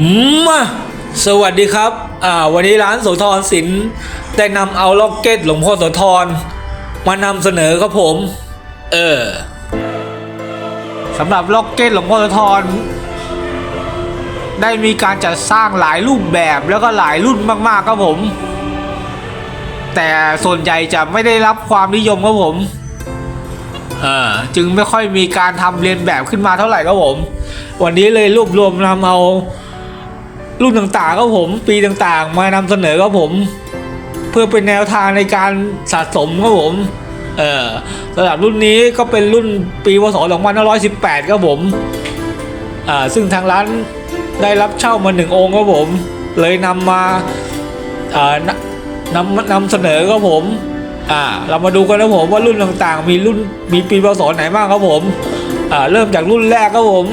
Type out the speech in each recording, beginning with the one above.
มอะสวัสดีครับ อ่า วันนี้ร้านโสธรศิลป์ได้นำเอาล็อกเก็ตหลวงพ่อโสธรมานำเสนอครับผม เออสำหรับล็อกเก็ตหลวงพ่อโสธรได้มีการจัดสร้างหลายรูปแบบแล้วก็หลายรุ่นมากๆครับผม แต่ส่วนใหญ่จะไม่ได้รับความนิยมครับผมเอ่อจึงไม่ค่อยมีการทำเรียนแบบขึ้นมาเท่าไหร่ครับผม วันนี้เลยรวบรวมนำเอา รุ่นต่างๆครับผม ปีต่างๆ มานำเสนอครับผม เพื่อเป็นแนวทางในการสะสมครับผม เออสำหรับรุ่นนี้ก็เป็นรุ่นปีพศ2518ครับผมอ่าซึ่งทางร้านได้รับเช่ามาหนึ่งองค์ครับผม เลยนำมาอ่านำนำเสนอครับผมอ่าเรามาดูกันนะผมว่ารุ่นต่างๆ มีรุ่นมีปีพศไหนบ้างครับผมอ่าเริ่มจากรุ่นแรกครับผม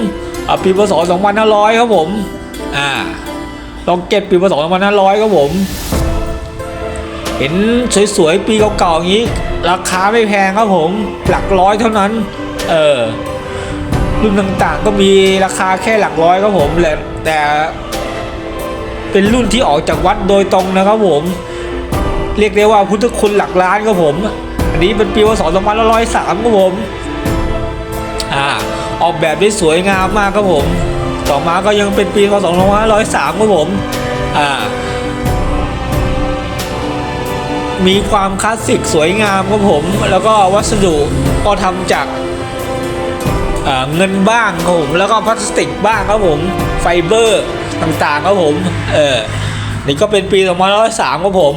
อ่าปีพศ2500 ครับผมอ่า ลองเก็ตปีพศ2500ครับผม เห็นสวยๆ ปีเก่าๆอย่างนี้ ราคาไม่แพงครับผม หลักร้อยเท่านั้น เออรุ่นต่างๆก็มีราคาแค่หลักร้อยครับผมแหละแต่เป็นรุ่นที่ออกจากวัดโดยตรงนะครับผม เรียกได้ว่าพุทธคุณหลักล้านครับผม อันนี้เป็นปีพศ2503ครับผม อ่า ออกแบบได้สวยงามมากครับผม ต่อมาก็ยังเป็นปีพศ2503ครับผมอ่ามีความคลาสสิกสวยงามครับผม แล้วก็วัสดุก็ทำจากเงินบ้างครับผมแล้วก็พลาสติกบ้างครับผมไฟเบอร์ต่างๆครับผมเออนี่ก็เป็นปี2503ครับผม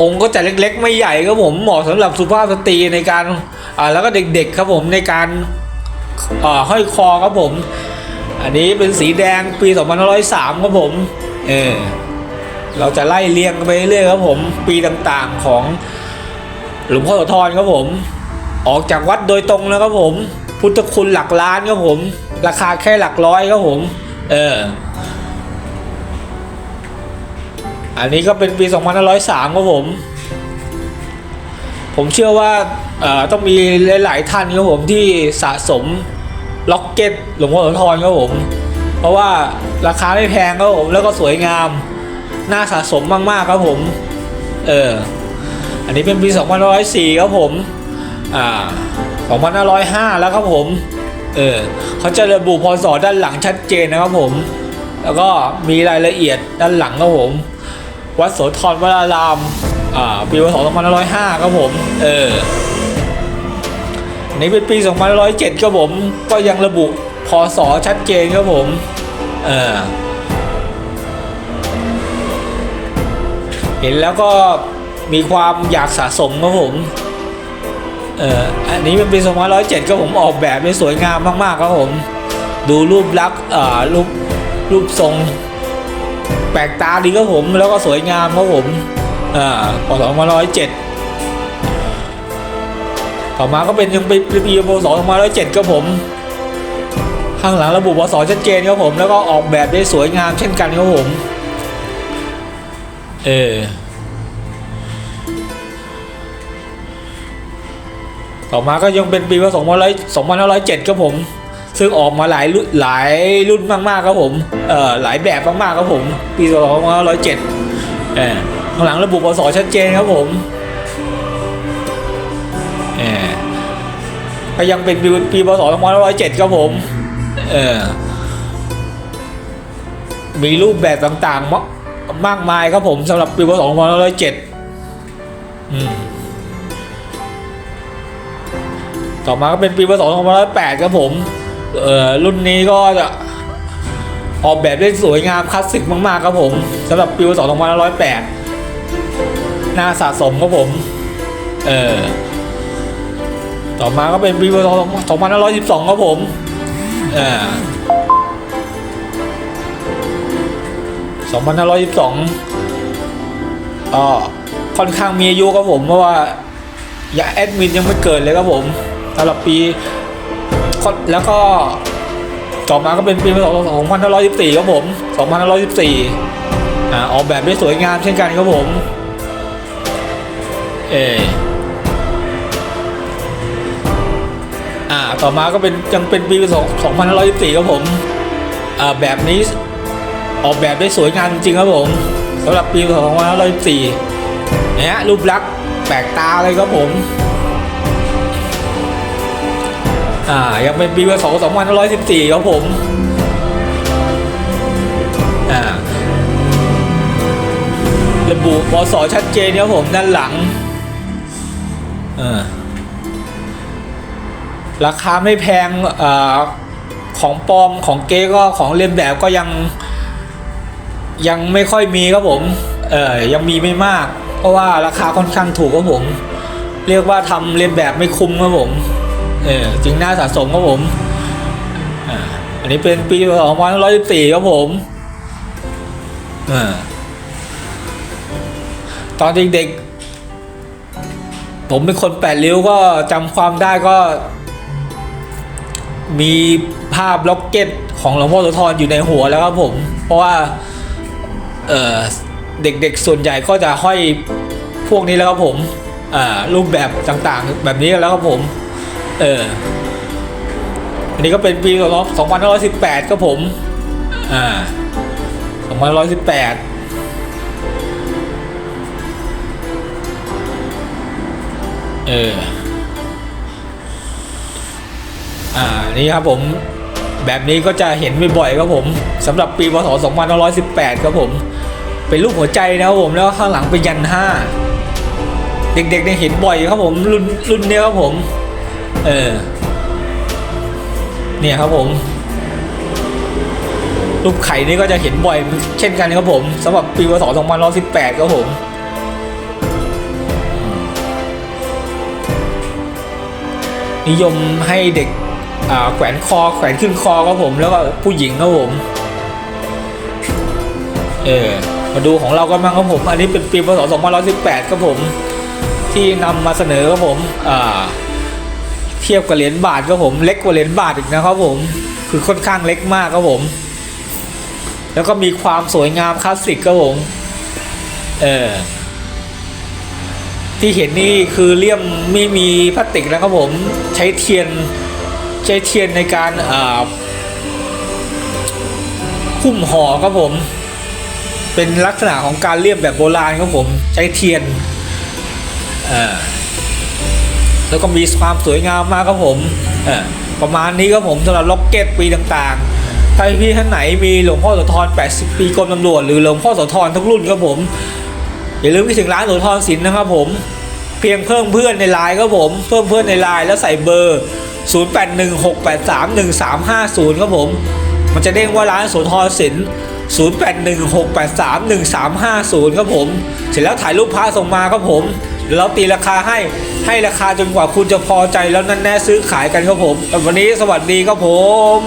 องค์ก็จะเล็กๆ ไม่ใหญ่ครับผมเหมาะสำหรับสุภาพสตรีในการอ่าแล้วก็เด็กๆครับผมในการ ห้อยคอครับผม อันนี้เป็นสีแดงปี 2503ครับผมเออเราจะไล่เรียงไปเรื่อยครับผม ปีต่างๆของหลวงพ่อโสธรครับผม ออกจากวัดโดยตรงแล้วครับผม พุทธคุณหลักล้านครับผม ราคาแค่หลักร้อยครับผม เอออันนี้ก็เป็นปี 2503ครับผม ผมเชื่อว่าเอ่อต้องมีหลาย ๆ ท่านครับผมที่สะสม ล็อกเก็ตหลวงพ่อโสธรครับผม เพราะว่าราคาไม่แพงครับผมแล้วก็สวยงาม น่าสะสมมากๆครับผม เออ อันนี้เป็นปี2504ครับผม อ่า2505 แล้วครับผม เออเขาจะระบุพศด้านหลังชัดเจนนะครับผม แล้วก็มีรายละเอียดด้านหลังครับผม วัดโสธรวราราม อ่า ปีพศ2505 ครับผม เออ นี้เป็นปี 2507ครับผมก็ยังระบุพศชัดเจนครับผมเออเห็นแล้วก็มีความอยากสะสมครับผมเอ่ออันนี้เป็นปี2507ครับผมออกแบบได้สวยงามมากๆครับผม ดูรูปลักษณ์อ่ารูปรูปทรง แปลกตาดีครับผมแล้วก็สวยงามครับผมอ่าพศ2507 ต่อมาก็เป็นยังเป็นปีพศ2507ครับผม ข้างหลังระบุพศชัดเจนครับผม แล้วก็ออกแบบได้สวยงามเช่นกันครับผม เออต่อมาก็ยังเป็นปีพศ2507ครับผม ซึ่งออกมาหลายรุ่นหลายรุ่นมากๆครับผม เอ่อหลายแบบมากๆครับผม ปี2507เออข้างหลังระบุพศชัดเจนครับผม เออ ก็ยังเป็นปีปีพศ2507ครับผม เออ มีรูปแบบต่างๆมามากมายครับผมสำหรับปีพศ2507อืมต่อมาก็เป็นปีพศ2508ครับผม เอ่อ รุ่นนี้ก็จะออกแบบได้สวยงามคลาสสิกมากๆครับผมสำหรับปีพศ2508น่าสะสมครับผม เออ ต่อมาก็เป็นปีพศ2512 ครับผมเออ2512ก็ค่อนข้างมีอายุครับผมเพราะว่าอย่าแอดมินยังไม่เกิดเลยครับผมสำหรับปีแล้วก็ต่อมาก็เป็นปีพศ2514 ครับผม 2514 อ่าออกแบบได้สวยงามเช่นกันครับผม เอ ต่อมาก็เป็นยังเป็นปี2514ครับผมอ่อแบบนี้ออกแบบได้สวยงามจริงครับผมสำหรับปี2514เนี่ยรูปลักษณ์แปลกตาเลยครับผมอ่ายังเป็นปีพศ2514ครับผมอ่าระบุพศชัดเจนครับผมด้านหลังเออ ราคาไม่แพงอของปลอมของเก๊ก็ของเลียนแบบก็ยังยังไม่ค่อยมีครับผม เออยังมีไม่มาก เพราะว่าราคาค่อนข้างถูกครับผม เรียกว่าทำเลียนแบบไม่คุ้มครับผม เออจึงน่าสะสมครับผมอันนี้เป็นปี2514ครับผมอตอนเด็กๆผมเป็นคนแปดริ้วก็จำความได้ก็ มีภาพล็อกเก็ตของหลวงพ่อโสธรอยู่ในหัวแล้วครับผม เพราะว่าเเด็กๆส่วนใหญ่ก็จะห้อยพวกนี้แล้วครับผมรูปแบบต่างๆ แบบนี้แล้วครับผม เอออันนี้ก็เป็นปี2518ครับผม อ่า2518เออ อ่านี่ครับผมแบบนี้ก็จะเห็นบ่อยๆครับผมสำหรับปีพศ2518ครับผม เป็นรูปหัวใจนะครับผมแล้วข้างหลังเป็นยันห้าเด็กๆเนี่ยเห็นบ่อยครับผมรุ่นรุ่นเนี้ยครับผม เออเนี่ยครับผม รูปไข่นี่ก็จะเห็นบ่อยเช่นกันครับผมสำหรับปีพศ2518ครับผมนิยมให้เด็ก แขวนคอแขวนขึ้นคอครับผมแล้วก็ผู้หญิงครับผม เออมาดูของเรากันบ้างครับผม อันนี้เป็นปีพศ2518ครับผม ที่นำมาเสนอครับผมอ่าเทียบกับเหรียญบาทครับผมเล็กกว่าเหรียญบาทอีกนะครับผม คือค่อนข้างเล็กมากครับผม แล้วก็มีความสวยงามคลาสสิกครับผมเออที่เห็นนี่คือเลี่ยมไม่มีพลาสติกนะครับผม ใช้เทียน ใช้เทียนในการอ่าหุ้มห่อครับผม เป็นลักษณะของการเลี่ยมแบบโบราณครับผม ใช้เทียนอ่าแล้วก็มีความสวยงามมากครับผมประมาณนี้ครับผมสำหรับล็อกเก็ตปีต่างๆ ถ้าพี่ท่านไหนมีหลวงพ่อโสธร 80 ปีกรมตำรวจหรือหลวงพ่อโสธรทุกรุ่นครับผม อย่าลืมไปถึงร้านโสธรศิลป์นะครับผม เพียงเพิ่มเพื่อนในไลน์ครับผม เพิ่มเพื่อนในไลน์แล้วใส่เบอร์ 0816831350ครับผม มันจะเด้งว่าร้านโสธรศิลป์0816831350ครับผม เสร็จแล้วถ่ายรูปพระส่งมาครับผมเดี๋ยวเราตีราคาให้ให้ราคาจนกว่าคุณจะพอใจแล้วนั่นแน่ซื้อขายกันครับผม วันนี้สวัสดีครับผม